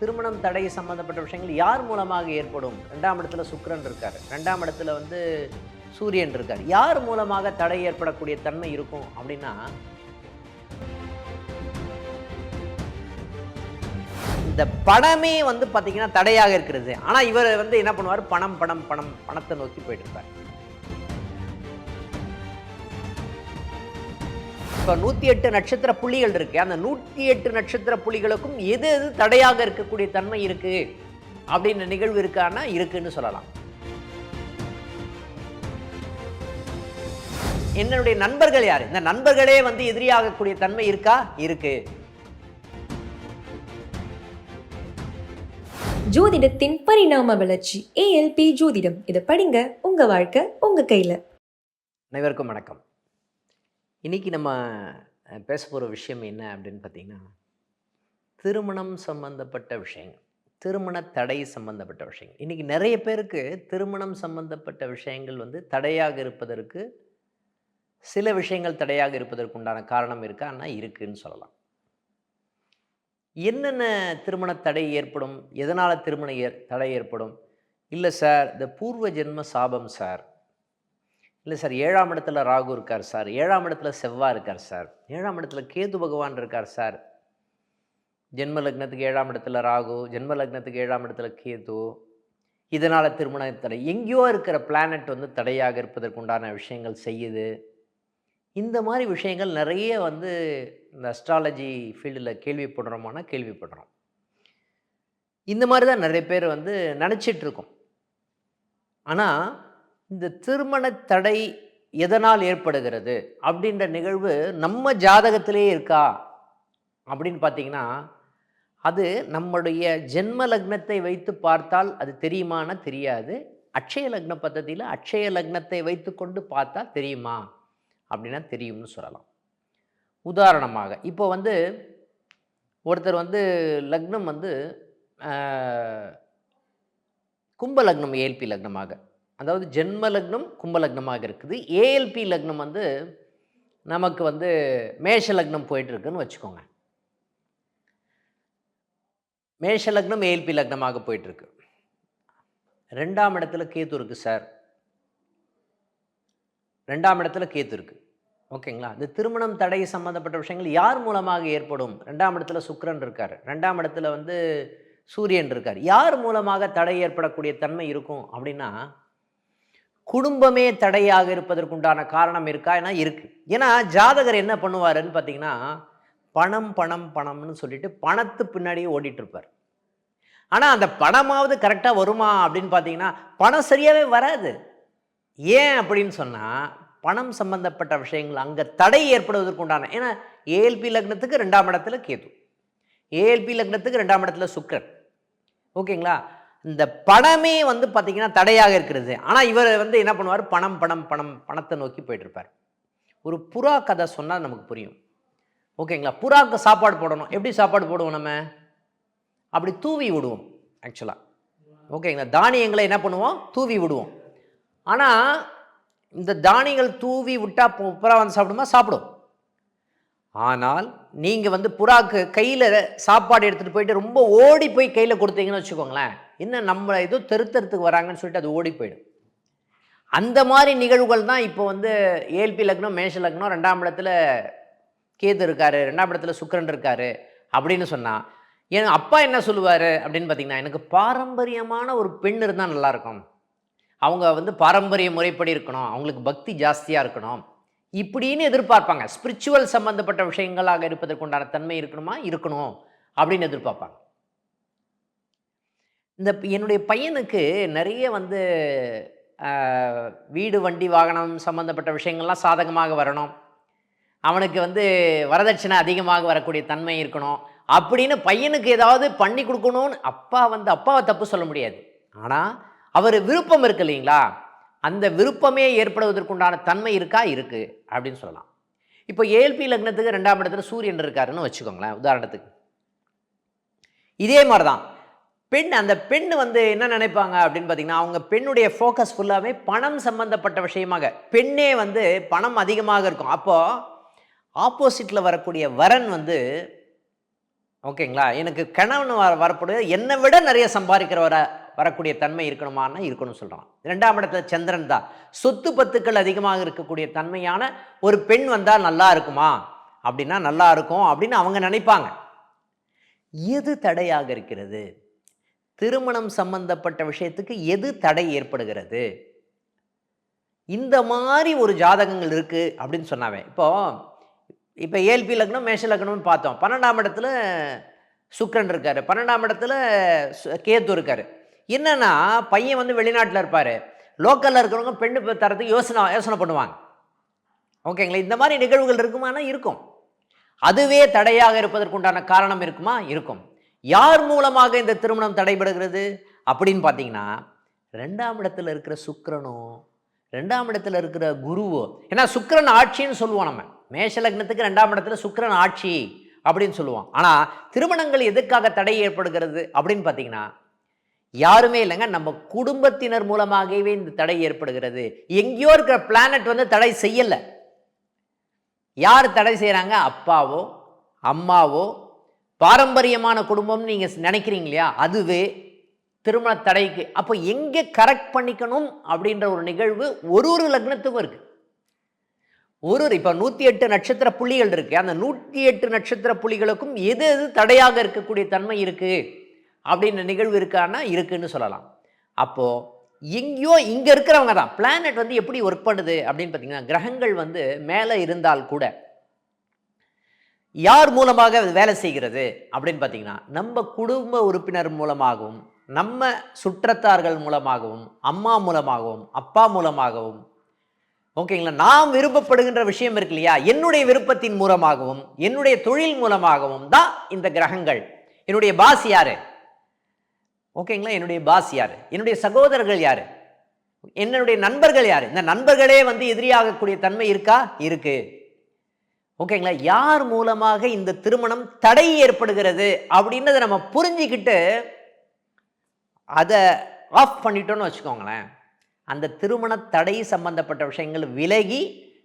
திருமணம் தடை சம்பந்தப்பட்ட விஷயங்கள் யார் மூலமாக ஏற்படும்? ரெண்டாம் இடத்துல சுக்கரன் இருக்கார். ரெண்டாம் இடத்துல வந்து சூரியன் இருக்கார். யார் மூலமாக தடை ஏற்படக்கூடிய தன்மை இருக்கும் அப்படின்னா இந்த பணமே வந்து பார்த்தீங்கன்னா தடையாக இருக்கிறது. ஆனால் இவர் வந்து என்ன பண்ணுவார்? பணம் பணம் பணம் பணத்தை நோக்கி போயிட்டு இருப்பார். இப்போ நூற்றி எட்டு நட்சத்திர புள்ளிகள் இருக்கு. அந்த நூற்றி எட்டு நட்சத்திர புள்ளிகளுக்கும் எது எது தடையாக இருக்கக்கூடிய தன்மை இருக்கு? அப்படின்னு நிகழ்வு இருக்கான்னா இருக்குன்னு சொல்லலாம். என்னுடைய நண்பர்கள் யார்? இந்த நண்பர்களே வந்து எதிரியாகக்கூடிய தன்மை இருக்கா? இருக்கு. ஜோதிடத்தின் பரிணாம வளர்ச்சி ஏஎல்பி ஜோதிடம். இதை படிங்க. உங்க வாழ்க்கை உங்க கையில. அனைவருக்கும் வணக்கம். இன்னைக்கு நம்ம பேச போகிற விஷயம் என்ன அப்படின்னு பார்த்தீங்கன்னா திருமணம் சம்பந்தப்பட்ட விஷயங்கள். திருமண தடை சம்பந்தப்பட்ட விஷயங்கள். இன்றைக்கி நிறைய பேருக்கு திருமணம் சம்பந்தப்பட்ட விஷயங்கள் வந்து தடையாக இருப்பதற்கு சில விஷயங்கள் தடையாக இருப்பதற்கு உண்டான காரணம் ஆனால் இருக்குதுன்னு சொல்லலாம். என்னென்ன திருமண தடை ஏற்படும்? எதனால் திருமண ஏ தடை ஏற்படும்? இல்லை சார் இந்த பூர்வ ஜென்ம சாபம் சார். இல்லை சார் ஏழாம் இடத்துல ராகு இருக்கார் சார். ஏழாம் இடத்துல செவ்வாய் இருக்கார் சார். ஏழாம் இடத்துல கேது பகவான் இருக்கார் சார். ஜென்ம லக்னத்துக்கு ஏழாம் இடத்துல ராகு ஜென்ம லக்னத்துக்கு ஏழாம் இடத்துல கேது. இதனால் திருமண தடை. எங்கேயோ இருக்கிற பிளானட் வந்து தடையாக இருப்பதற்குண்டான விஷயங்கள் செய்யுது. இந்த மாதிரி விஷயங்கள் நிறைய வந்து இந்த அஸ்ட்ராலஜி ஃபீல்டில் கேள்விப்படுறோமானா கேள்விப்படுறோம். இந்த மாதிரி தான் நிறைய பேர் வந்து நினச்சிட்ருக்கோம் ஆனால் இந்த திருமண தடை எதனால் ஏற்படுகிறது? அப்படின்ற நிகழ்வு நம்ம ஜாதகத்திலே இருக்கா? அப்படின்னு பார்த்தீங்கன்னா அது நம்முடைய ஜென்ம லக்னத்தை வைத்து பார்த்தால் அது தெரியுமானா தெரியாது. அட்சய லக்ன பద్ధதியில் அட்சய லக்னத்தை வைத்துக்கொண்டு பார்த்தா தெரியுமா? அப்படின்னா தெரியும்னு சொல்லலாம். உதாரணமாக இப்போ வந்து ஒருத்தர் வந்து லக்னம் வந்து கும்ப லக்னம் ஏல்பி லக்னமாக. அதாவது ஜென்ம லக்னம் கும்ப லக்னமாக இருக்குது ஏஎல்பி லக்னம் வந்து நமக்கு வந்து மேஷ லக்னம் போயிட்டுருக்குன்னு வச்சுக்கோங்க. மேஷ லக்னம் ஏஎல்பி லக்னமாக போயிட்டுருக்கு. ரெண்டாம் இடத்துல கேத்து இருக்குது சார். ரெண்டாம் இடத்துல கேத்து இருக்குது ஓகேங்களா? இந்த திருமணம் தடை சம்மந்தப்பட்ட விஷயங்கள் யார் மூலமாக ஏற்படும்? ரெண்டாம் இடத்துல சுக்கரன் இருக்கார். ரெண்டாம் இடத்துல வந்து சூரியன் இருக்கார். யார் மூலமாக தடை ஏற்படக்கூடிய தன்மை இருக்கும் அப்படின்னா குடும்பமே தடையாக இருப்பதற்குண்டான காரணம் இருக்கா? ஏன்னா இருக்குது ஏன்னா ஜாதகர் என்ன பண்ணுவாருன்னு பார்த்தீங்கன்னா பணம் பணம் பணம்னு சொல்லிட்டு பணத்து பின்னாடியே ஓடிட்டுருப்பார். ஆனால் அந்த பணமாவது கரெக்டாக வருமா அப்படின்னு பார்த்தீங்கன்னா பணம் சரியாகவே வராது. ஏன் அப்படின்னு சொன்னால் பணம் சம்பந்தப்பட்ட விஷயங்கள் அங்கே தடை ஏற்படுவதற்கு உண்டான ஏன்னா ஏஎல்பி லக்னத்துக்கு ரெண்டாம் இடத்துல கேது. ஏஎல்பி லக்னத்துக்கு ரெண்டாம் இடத்துல சுக்கர் ஓகேங்களா? இந்த பணமே வந்து பார்த்திங்கன்னா தடையாக இருக்கிறது. ஆனால் இவர் வந்து என்ன பண்ணுவார்? பணம் பணம் பணம் பணத்தை நோக்கி போயிட்டுருப்பார். ஒரு புறா கதை சொன்னால் நமக்கு புரியும். ஓகேங்களா? புறாக்கு சாப்பாடு போடணும். எப்படி சாப்பாடு போடுவோம் நம்ம? அப்படி தூவி விடுவோம் ஆக்சுவலாக ஓகேங்களா? தானியங்களை என்ன பண்ணுவோம்? தூவி விடுவோம். ஆனால் இந்த தானியங்கள் தூவி விட்டால் புறா வந்து சாப்பிடுமா? சாப்பிடும். ஆனால் நீங்கள் வந்து புறாக்கு கையில் சாப்பாடு எடுத்துகிட்டு போயிட்டு ரொம்ப ஓடி போய் கையில் கொடுத்தீங்கன்னு வச்சுக்கோங்களேன் என்ன நம்மளை ஏதோ தெருத்தரத்துக்கு வராங்கன்னு சொல்லிட்டு அது ஓடி போயிடும். அந்த மாதிரி நிகழ்வுகள் தான் இப்போ வந்து ஏல்பி லக்னம் மேஷ லக்னம் ரெண்டாம் இடத்துல கேது இருக்காரு ரெண்டாம் இடத்துல சுக்கரன் இருக்காரு அப்படின்னு சொன்னால் என் அப்பா என்ன சொல்லுவார் அப்படின்னு பார்த்தீங்கன்னா எனக்கு பாரம்பரியமான ஒரு பெண் இருந்தால் நல்லாயிருக்கும் அவங்க வந்து பாரம்பரிய முறைப்படி இருக்கணும். அவங்களுக்கு பக்தி ஜாஸ்தியாக இருக்கணும். இப்படின்னு எதிர்பார்ப்பாங்க. ஸ்பிரிச்சுவல் சம்பந்தப்பட்ட விஷயங்களாக இருப்பதற்குண்டான தன்மை இருக்கணுமா? இருக்கணும். அப்படின்னு எதிர்பார்ப்பாங்க. இந்த என்னுடைய பையனுக்கு நிறைய வந்து வீடு வண்டி வாகனம் சம்பந்தப்பட்ட விஷயங்கள்லாம் சாதகமாக வரணும். அவனுக்கு வந்து வரதட்சணை அதிகமாக வரக்கூடிய தன்மை இருக்கணும். அப்படின்னு பையனுக்கு ஏதாவது பண்ணி கொடுக்கணும்னு அப்பா வந்து அப்பாவை தப்பு சொல்ல முடியாது. ஆனால் அவர் விருப்பம் இருக்கு இல்லைங்களா? அந்த விருப்பமே ஏற்படுவதற்குண்டான தன்மை இருக்கா? இருக்குது அப்படின்னு சொல்லலாம். இப்போ ஏல்பி லக்னத்துக்கு ரெண்டாம் இடத்துல சூரியன் இருக்காருன்னு வச்சுக்கோங்களேன் உதாரணத்துக்கு. இதே மாதிரி தான் பெண் அந்த பெண் வந்து என்ன நினைப்பாங்க அப்படின்னு பார்த்தீங்கன்னா அவங்க பெண்ணுடைய ஃபோக்கஸ் ஃபுல்லாகவே பணம் சம்பந்தப்பட்ட விஷயமாக பெண்ணே வந்து பணம் அதிகமாக இருக்கும். அப்போது ஆப்போசிட்டில் வரக்கூடிய வரன் வந்து ஓகேங்களா எனக்கு கணவன் வர வரக்கூடிய என்னை விட நிறைய சம்பாதிக்கிற வர வரக்கூடிய தன்மை இருக்கணுமான்னா இருக்கணும்னு சொல்கிறான் ரெண்டாம் இடத்துல சந்திரன் தான். சொத்து பத்துக்கள் அதிகமாக இருக்கக்கூடிய தன்மையான ஒரு பெண் வந்தால் நல்லா இருக்குமா? அப்படின்னா நல்லா இருக்கும் அப்படின்னு அவங்க நினைப்பாங்க. எது தடையாக இருக்கிறது? திருமணம் சம்பந்தப்பட்ட விஷயத்துக்கு எது தடை ஏற்படுகிறது? இந்த மாதிரி ஒரு ஜாதகங்கள் இருக்குது அப்படின்னு சொன்னாவே. இப்போ இப்போ ஏல்பி லக்னம் மேஷ லக்னம்னு பார்த்தோம். பன்னெண்டாம் இடத்துல சுக்கரன் இருக்கார். பன்னெண்டாம் இடத்துல சு- கேத்து இருக்கார். என்னன்னா பையன் வந்து வெளிநாட்டில் இருப்பார். லோக்கலில் இருக்கிறவங்க பெண்ணு தரத்துக்கு யோசனை யோசனை பண்ணுவாங்க. ஓகேங்களா? இந்த மாதிரி நிகழ்வுகள் இருக்குமானா இருக்கும். அதுவே தடையாக இருப்பதற்குண்டான காரணம் இருக்குமா? இருக்கும். யார் மூலமாக இந்த திருமணம் தடைபடுகிறது? அப்படின்னு பார்த்தீங்கன்னா ரெண்டாம் இடத்துல இருக்கிற சுக்கரனோ ரெண்டாம் இடத்துல இருக்கிற குருவோ ஏன்னா சுக்கரன் ஆட்சின்னு சொல்லுவோம் நம்ம. மேஷ லக்னத்துக்கு ரெண்டாம் இடத்துல சுக்கரன் ஆட்சி அப்படின்னு சொல்லுவோம். ஆனால் திருமணங்கள் எதுக்காக தடை ஏற்படுகிறது அப்படின்னு பார்த்தீங்கன்னா யாருமே இல்லைங்க நம்ம குடும்பத்தினர் மூலமாகவே இந்த தடை ஏற்படுகிறது. எங்கேயோ இருக்கிற பிளானட் வந்து தடை செய்யலை. யார் தடை செய்கிறாங்க அப்பாவோ அம்மாவோ பாரம்பரியமான குடும்பம்னு நீங்கள் நினைக்கிறீங்க இல்லையா? அதுவே திருமண தடைக்கு. அப்போ எங்கே கரெக்ட் பண்ணிக்கணும் அப்படின்ற ஒரு நிகழ்வு ஒரு ஒரு லக்னத்துக்கும் இருக்குது ஒரு ஒரு இப்போ நூற்றி எட்டு நட்சத்திர புள்ளிகள் இருக்குது அந்த நூற்றி எட்டு நட்சத்திர புள்ளிகளுக்கும் எது எது தடையாக இருக்கக்கூடிய தன்மை இருக்குது அப்படின்ற நிகழ்வு இருக்கான்னா இருக்குன்னு சொல்லலாம். அப்போது எங்கேயோ இங்கே இருக்கிறவங்க தான். பிளானட் வந்து எப்படி ஒர்க் பண்ணுது அப்படின்னு பார்த்தீங்கன்னா கிரகங்கள் வந்து மேலே இருந்தால் கூட யார் மூலமாக அது வேலை செய்கிறது அப்படின்னு பார்த்தீங்கன்னா நம்ம குடும்ப உறுப்பினர் மூலமாகவும் நம்ம சுற்றத்தார்கள் மூலமாகவும் அம்மா மூலமாகவும் அப்பா மூலமாகவும் ஓகேங்களா நாம் விருப்பப்படுகின்ற விஷயம் இருக்கு இல்லையா? என்னுடைய விருப்பத்தின் மூலமாகவும் என்னுடைய தொழில் மூலமாகவும் தான் இந்த கிரகங்கள். என்னுடைய பாஸ் யாரு? ஓகேங்களா? என்னுடைய பாஸ் யார்? என்னுடைய சகோதரர்கள் யார்? என்னுடைய நண்பர்கள் யார்? இந்த நண்பர்களே வந்து எதிரியாகக்கூடிய தன்மை இருக்கா? இருக்கு. ஓகேங்களா? யார் மூலமாக இந்த திருமணம் தடை ஏற்படுகிறது அப்படின்றத நம்ம புரிஞ்சுக்கிட்டு அதை ஆஃப் பண்ணிட்டோன்னு வச்சுக்கோங்களேன். அந்த திருமண தடை சம்பந்தப்பட்ட விஷயங்கள் விலகி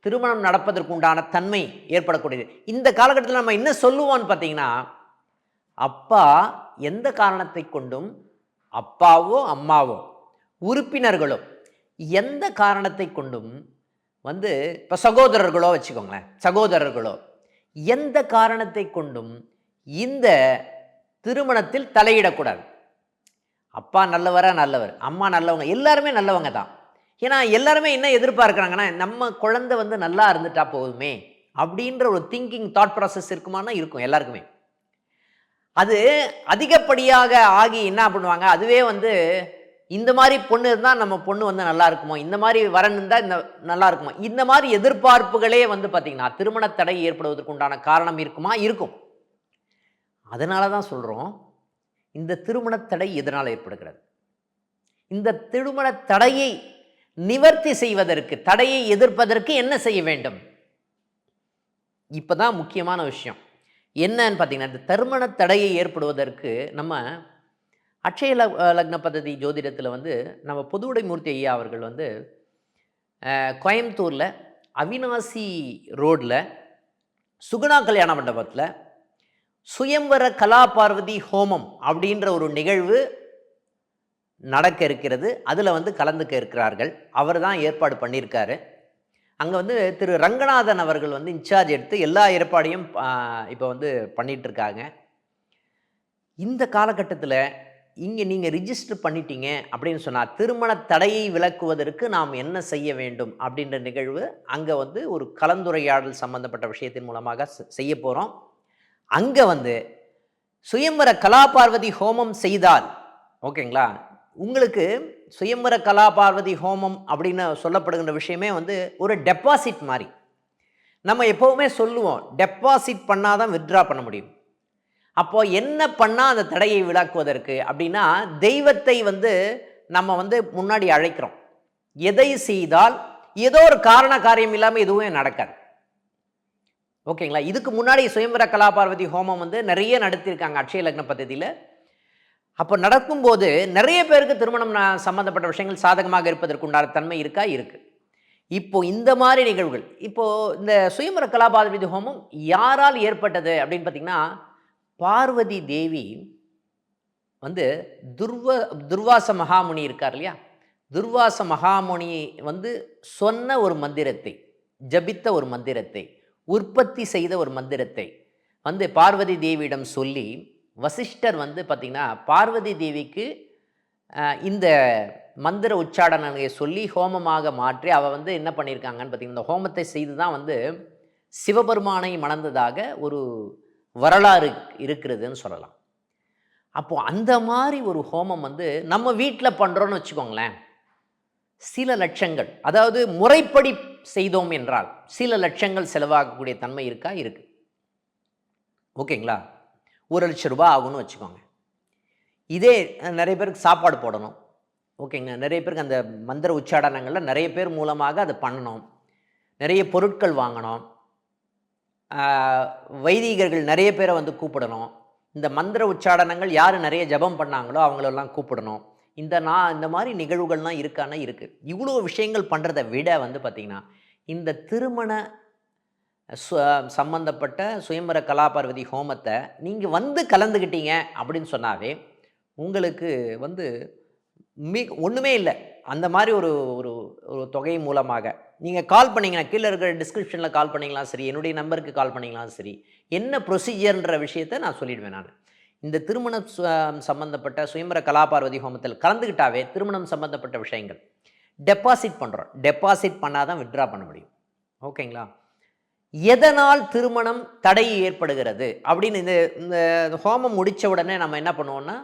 திருமணம் நடப்பதற்கு உண்டான தன்மை ஏற்படக்கூடியது. இந்த காலகட்டத்தில் நம்ம என்ன சொல்லுவோம்னு பார்த்தீங்கன்னா அப்பா எந்த காரணத்தை கொண்டும் அப்பாவோ அம்மாவோ உறுப்பினர்களோ எந்த காரணத்தை கொண்டும் வந்து இப்போ சகோதரர்களோ வச்சுக்கோங்களேன் சகோதரர்களோ எந்த காரணத்தை கொண்டும் இந்த திருமணத்தில் தலையிடக்கூடாது. அப்பா நல்லவரா நல்லவர் அம்மா நல்லவங்க எல்லாருமே நல்லவங்க தான். ஏன்னா எல்லாருமே என்ன எதிர்பார்க்குறாங்கன்னா நம்ம குழந்தை வந்து நல்லா இருந்துட்டா போதுமே அப்படின்ற ஒரு திங்கிங் தாட் ப்ராசஸ் இருக்குமானா இருக்கும் எல்லாருக்குமே. அது அதிகப்படியாக ஆகி என்ன பண்ணுவாங்க? அதுவே வந்து இந்த மாதிரி பொண்ணு இருந்தால் நம்ம பொண்ணு வந்து நல்லா இருக்குமோ? இந்த மாதிரி வரன் இருந்தால் இந்த நல்லா இருக்குமோ? இந்த மாதிரி எதிர்பார்ப்புகளே வந்து பார்த்திங்கன்னா திருமண தடை ஏற்படுவதற்கு உண்டான காரணம் இருக்குமா? இருக்கும். அதனால தான் சொல்கிறோம் இந்த திருமண தடை எதனால் ஏற்படுகிறது? இந்த திருமண தடையை நிவர்த்தி செய்வதற்கு தடையை எதிர்ப்பதற்கு என்ன செய்ய வேண்டும்? இப்பதான் முக்கியமான விஷயம். என்னன்னு பார்த்தீங்கன்னா இந்த திருமண தடையை ஏற்படுவதற்கு நம்ம அட்சய லக்ன பദ്ധதி ஜோதிடத்தில் வந்து நம்ம பொதுவுடைமூர்த்தி ஐயா அவர்கள் வந்து கோயம்புத்தூரில் அவினாசி ரோடில் சுகுணா கல்யாண மண்டபத்தில் சுயம்வர கலா பார்வதி ஹோமம் அப்படின்ற ஒரு நிகழ்வு நடக்க இருக்கிறது. அதில் வந்து கலந்துக்க இருக்கிறார்கள். அவர் தான் ஏற்பாடு பண்ணியிருக்காரு. அங்கே வந்து திரு ரங்கநாதன் அவர்கள் வந்து இன்சார்ஜ் எடுத்து எல்லா ஏற்பாடையும் இப்போ வந்து பண்ணிகிட்ருக்காங்க இருக்காங்க இந்த காலகட்டத்தில் இங்கே நீங்கள் ரிஜிஸ்டர் பண்ணிட்டீங்க அப்படின்னு சொன்னால் திருமண தடையை விளக்குவதற்கு நாம் என்ன செய்ய வேண்டும் அப்படின்ற நிகழ்வு அங்கே வந்து ஒரு கலந்துரையாடல் சம்பந்தப்பட்ட விஷயத்தின் மூலமாக செய்ய போகிறோம் அங்கே வந்து சுயம்பர கலாபார்வதி ஹோமம் செய்தால் ஓகேங்களா? உங்களுக்கு சுயம்பர கலாபார்வதி ஹோமம் அப்படின்னு சொல்லப்படுகின்ற விஷயமே வந்து ஒரு டெபாசிட் மாதிரி. நம்ம எப்போவுமே சொல்லுவோம் டெபாசிட் பண்ணாதான் வித்ட்ரா பண்ண முடியும். அப்போது என்ன பண்ணால் அந்த தடையை விளக்குவதற்கு அப்படின்னா தெய்வத்தை வந்து நம்ம வந்து முன்னாடி அழைக்கிறோம். எதை செய்தால் ஏதோ ஒரு காரண காரியம் இல்லாமல் எதுவுமே நடக்காது. ஓகேங்களா? இதுக்கு முன்னாடி சுயம்பர கலாபார்வதி ஹோமம் வந்து நிறைய நடத்தியிருக்காங்க அக்ஷய லக்ன பദ്ധதியில் அப்போ நடக்கும்போது நிறைய பேருக்கு திருமணம் சம்மந்தப்பட்ட விஷயங்கள் சாதகமாக இருப்பதற்குண்டான தன்மை இருக்கா? இருக்குது இப்போது இந்த மாதிரி நிகழ்வுகள் இப்போது இந்த சுயம்பர கலாபாத ஹோமம் யாரால் ஏற்பட்டது அப்படின்னு பார்த்தீங்கன்னா பார்வதி தேவி வந்து துர்வ துர்வாச மகாமுனி இருக்கார் இல்லையா? துர்வாச மகாமுனி வந்து சொன்ன ஒரு மந்திரத்தை ஜபித்த ஒரு மந்திரத்தை உற்பத்தி செய்த ஒரு மந்திரத்தை வந்து பார்வதி தேவியிடம் சொல்லி வசிஷ்டர் வந்து பார்த்திங்கன்னா பார்வதி தேவிக்கு இந்த மந்திர உச்சாடனையை சொல்லி ஹோமமாக மாற்றி அவள் வந்து என்ன பண்ணியிருக்காங்கன்னு பார்த்தீங்கன்னா இந்த ஹோமத்தை செய்து தான் வந்து சிவபெருமானை மணந்ததாக ஒரு வரலாறு இருக்கிறதுன்னு சொல்லலாம். அப்போது அந்த மாதிரி ஒரு ஹோமம் வந்து நம்ம வீட்டில் பண்ணுறோன்னு வச்சுக்கோங்களேன். சில லட்சங்கள் அதாவது முறைப்படி செய்தோம் என்றால் சில லட்சங்கள் செலவாகக்கூடிய தன்மை இருக்கா? இருக்குது ஓகேங்களா? ஒரு லட்சம் ரூபாய் ஆகும்னு வச்சுக்கோங்க. இதே நிறைய பேருக்கு சாப்பாடு போடணும். ஓகேங்க. நிறைய பேருக்கு அந்த மந்திர உச்சாடனங்களில் நிறைய பேர் மூலமாக அதை பண்ணணும். நிறைய பொருட்கள் வாங்கணும். வைதிகர்கள் நிறைய பேரை வந்து கூப்பிடணும். இந்த மந்திர உச்சாடனங்கள் யார் நிறைய ஜெபம் பண்ணாங்களோ அவங்களெல்லாம் கூப்பிடணும். இந்த நான் இந்த மாதிரி நிகழ்வுகள்லாம் இருக்கான்னா இருக்குது இவ்வளோ விஷயங்கள் பண்ணுறதை விட வந்து பார்த்திங்கன்னா இந்த திருமண சம்பந்தப்பட்ட சுயம்பர கலாபார்வதி ஹோமத்தை நீங்கள் வந்து கலந்துக்கிட்டீங்க அப்படின்னு சொன்னாவே உங்களுக்கு வந்து மிக ஒன்றுமே இல்லை. அந்த மாதிரி ஒரு ஒரு ஒரு தொகை மூலமாக. நீங்கள் கால் பண்ணீங்கன்னா கீழே இருக்கிற டிஸ்கிரிப்ஷனில் கால் பண்ணிங்களாம் சரி என்னுடைய நம்பருக்கு கால் பண்ணிங்களாம் சரி என்ன ப்ரொசீஜர்ன்ற விஷயத்தை நான் சொல்லிடுவேன் நான். இந்த திருமணம் சு- சம்பந்தப்பட்ட சுயம்பர கலாபார்வதி ஹோமத்தில் கலந்துக்கிட்டாவே திருமணம் சம்பந்தப்பட்ட விஷயங்கள். டெபாசிட் பண்ணுறோம் டெபாசிட் பண்ணால் தான் வித்ட்ரா பண்ண முடியும். ஓகேங்களா எதனால் திருமணம் தடை ஏற்படுகிறது? அப்படின்னு இந்த இந்த ஹோமம் முடித்த உடனே நம்ம என்ன பண்ணுவோம்னா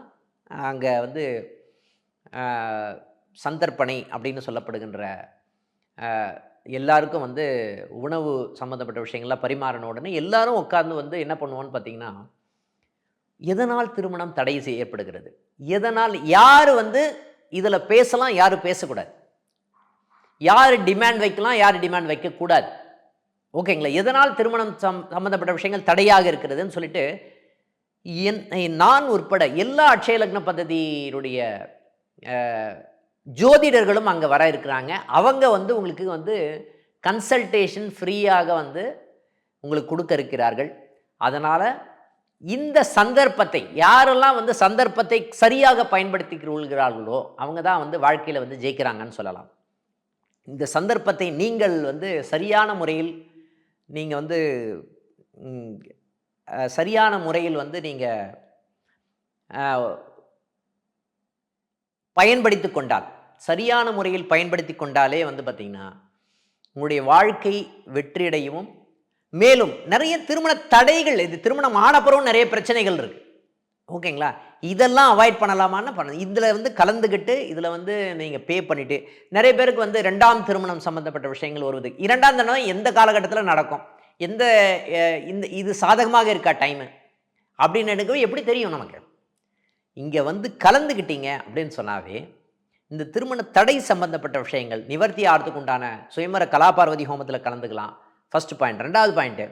அங்கே வந்து சந்தர்ப்பணை அப்படின்னு சொல்லப்படுகின்ற எல்லாருக்கும் வந்து உணவு சம்மந்தப்பட்ட விஷயங்கள்லாம் பரிமாறின உடனே எல்லாரும் உட்காந்து வந்து என்ன பண்ணுவோன்னு பார்த்தீங்கன்னா எதனால் திருமணம் தடை செய்ய ஏற்படுகிறது? எதனால் யார் வந்து இதில் பேசலாம் யார் பேசக்கூடாது. யார் டிமாண்ட் வைக்கலாம் யார் டிமாண்ட் வைக்கக்கூடாது. ஓகேங்களா? எதனால் திருமணம் சம் சம்மந்தப்பட்ட விஷயங்கள் தடையாக இருக்கிறதுன்னு சொல்லிட்டு என் நான் உட்பட எல்லா அட்சய லக்ன பദ്ധதியினுடைய ஜோதிடர்களும் அங்கே வர இருக்கிறாங்க. அவங்க வந்து உங்களுக்கு வந்து கன்சல்டேஷன் ஃப்ரீயாக வந்து உங்களுக்கு கொடுக்க இருக்கிறார்கள். அதனால் இந்த சந்தர்ப்பத்தை யாரெல்லாம் வந்து சந்தர்ப்பத்தை சரியாக பயன்படுத்தி கொள்கிறார்களோ அவங்க தான் வந்து வாழ்க்கையில் வந்து ஜெயிக்கிறாங்கன்னு சொல்லலாம். இந்த சந்தர்ப்பத்தை நீங்கள் வந்து சரியான முறையில் நீங்கள் வந்து சரியான முறையில் வந்து நீங்கள் பயன்படுத்தி கொண்டால் சரியான முறையில் பயன்படுத்தி கொண்டாலே வந்து பார்த்திங்கன்னா உங்களுடைய வாழ்க்கை வெற்றியடையவும் மேலும் நிறைய திருமண தடைகள் இது திருமணம் ஆனப்புறம் நிறைய பிரச்சனைகள் இருக்குது ஓகேங்களா? இதெல்லாம் அவாய்ட் பண்ணலாமான்னு பண்ண. இதில் வந்து கலந்துக்கிட்டு இதில் வந்து நீங்கள் பே பண்ணிவிட்டு நிறைய பேருக்கு வந்து ரெண்டாம் திருமணம் சம்மந்தப்பட்ட விஷயங்கள் வருவது இரண்டாம் திருமணம் எந்த காலகட்டத்தில் நடக்கும்? எந்த இந்த இது சாதகமாக இருக்கா டைமு அப்படின்னு எனக்கு எப்படி தெரியும் நமக்கு? இங்கே வந்து கலந்துக்கிட்டீங்க அப்படின்னு சொன்னாவே இந்த திருமண தடை சம்பந்தப்பட்ட விஷயங்கள் நிவர்த்தி ஆகிறதுக்கு உண்டான சுயமர கலாபார்வதி ஹோமத்தில் கலந்துக்கலாம். ஃபஸ்ட் பாயிண்ட் ரெண்டாவது பாயிண்ட்டு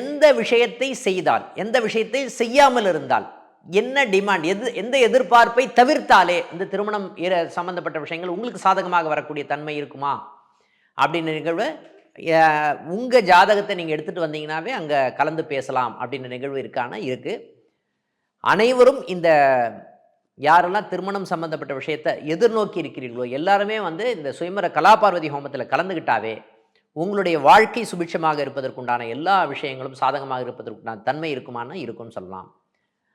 எந்த விஷயத்தை செய்தால் எந்த விஷயத்தை செய்யாமல் இருந்தால் என்ன டிமாண்ட் எது எந்த எதிர்பார்ப்பை தவிர்த்தாலே இந்த திருமணம் சம்மந்தப்பட்ட சம்பந்தப்பட்ட விஷயங்கள் உங்களுக்கு சாதகமாக வரக்கூடிய தன்மை இருக்குமா? அப்படின்னு நிகழ்வு உங்கள் ஜாதகத்தை நீங்கள் எடுத்துகிட்டு வந்தீங்கன்னாவே அங்கே கலந்து பேசலாம் அப்படின்ற நிகழ்வு இருக்கான? இருக்குது அனைவரும் இந்த யாரெல்லாம் திருமணம் சம்பந்தப்பட்ட விஷயத்தை எதிர்நோக்கி இருக்கிறீர்களோ எல்லாருமே வந்து இந்த சுயமர கலாபார்வதி ஹோமத்தில் கலந்துக்கிட்டாவே உங்களுடைய வாழ்க்கை சுபிட்சமாக இருப்பதற்குண்டான எல்லா விஷயங்களும் சாதகமாக இருப்பதற்குண்டான தன்மை இருக்குமானா இருக்கும்னு சொல்லலாம்.